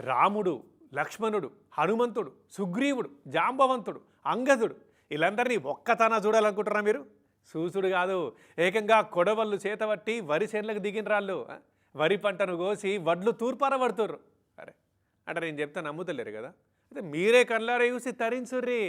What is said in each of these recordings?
రాముడు లక్ష్మణుడు హనుమంతుడు సుగ్రీవుడు జాంబవంతుడు అంగదుడు వీళ్ళందరినీ ఒక్కతన చూడాలనుకుంటున్నా మీరు? సూసుడు కాదు ఏకంగా కొడవళ్ళు చేతబట్టి వరి చేనులకు దిగిన రాళ్ళు వరి పంటను కోసి వడ్లు తూర్పార పడుతుర్రు అరే అంటే నేను చెప్తే నమ్ముతలేరు కదా? అయితే మీరే కళ్ళారా చూసి తరించుర్రీ?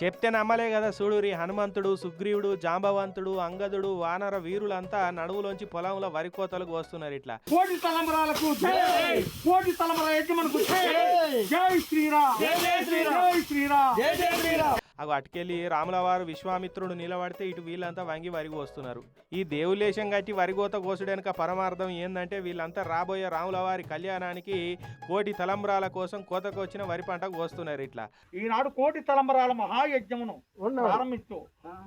చెప్తే నమ్మలే కదా చూడురి హనుమంతుడు సుగ్రీవుడు జాంబవంతుడు అంగదుడు వానర వీరులంతా నడువులోంచి పొలంలో వరి కోతలకు వస్తున్నారు ఇట్లా. కోటి తలంబరాలకు జై! కోటి తలంబర యజమానుకు జై! జై! శ్రీరామ్! జై శ్రీరామ్! జై శ్రీరామ్! జై జై శ్రీరామ్! అవి అటుకెళ్ళి రాముల వారు విశ్వామిత్రుడు నిలబడితే ఇటు వీళ్ళంతా వంగి వరి కోస్తున్నారు. ఈ దేవులేశం కట్టి వరి కోత కోసుడెనక పరమార్థం ఏంటంటే వీళ్ళంతా రాబోయే రాముల వారి కళ్యాణానికి కోటి తలంబ్రాల కోసం కోతకు వచ్చిన వరి పంట కోస్తున్నారు ఇట్లా. ఈనాడు కోటి తలంబరాల మహాయజ్ఞమును ప్రారంభిస్తూ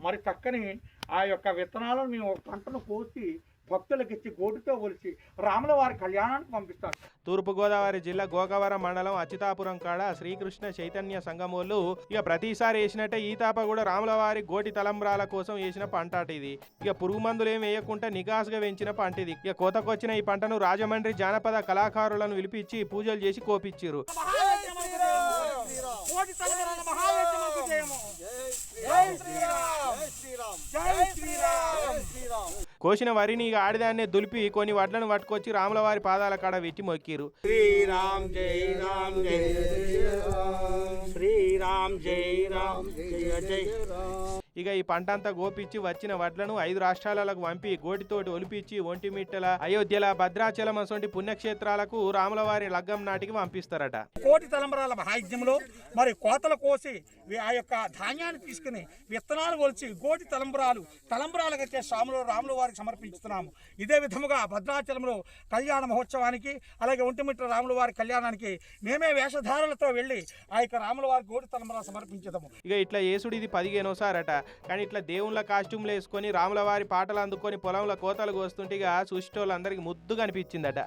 మరి చక్కని ఆ యొక్క విత్తనాలను మేము ఒక పంటను కోసి భక్తులకు ఇచ్చి గోటితో కొలిచి రాముల వారి కళ్యాణానికి పంపిస్తారు. తూర్పుగోదావరి జిల్లా గోకవరం మండలం అచ్యుతాపురం కాడ శ్రీకృష్ణ చైతన్య సంఘమోళ్ళు ఇక ప్రతిసారి వేసినట్టే ఈ తాప కూడా రాముల వారి గోటి తలంబ్రాల కోసం వేసిన పంట అట ఇది. ఇక పురుగు మందులు ఏం వేయకుండా నికాసుగా పెంచిన పంట ఇది. ఇక కోతకొచ్చిన ఈ పంటను రాజమండ్రి జానపద కళాకారులను పిలిపించి పూజలు చేసి కోపిచ్చిరు జై శ్రీరామ్ జై శ్రీరామ్ కోసిన వరిని ఇక ఆడిదాన్నే దులిపి కొన్ని వడ్లను పట్టుకొచ్చి రాములవారి పాదాల కాడ పెట్టి మొక్కిరు శ్రీరామ్ జై రామ్ జై శ్రీరామ్ జై రామ్. జయ జై ఇక ఈ పంట అంతా గోపిచ్చి వచ్చిన వడ్లను ఐదు రాష్ట్రాలకు పంపి గోటితోటి ఒలిపించి ఒంటిమిట్టల అయోధ్యల భద్రాచలం అసొంటి పుణ్యక్షేత్రాలకు రాముల వారి లగ్గం నాటికి పంపిస్తారట. కోటి తలంబరాల మహాయజ్ఞంలో మరి కోతలు కోసి ఆ యొక్క ధాన్యాన్ని తీసుకుని విత్తనాలు కొలిచి గోటి తలంబరాలు తలంబరాలు కట్టే స్వాములు రాముల వారికి సమర్పించుతున్నాము. ఇదే విధముగా భద్రాచలంలో కళ్యాణ మహోత్సవానికి అలాగే ఒంటిమిట్ట రాముల వారి కళ్యాణానికి మేమే వేషధారులతో వెళ్ళి ఆ యొక్క రాముల వారి గోటి తలంబరాలు సమర్పించదము. ఇక ఇట్లా యేసుడు ఇది పదిహేనోసారట కానీ ఇట్లా దేవుళ్ళ కాస్ట్యూమ్లు వేసుకొని రాముల వారి పాటలు అందుకొని పొలంలో కోతలు కోస్తుంటే ఇక చూసేటోళ్ళందరికీ ముద్దుగా అనిపించిందట.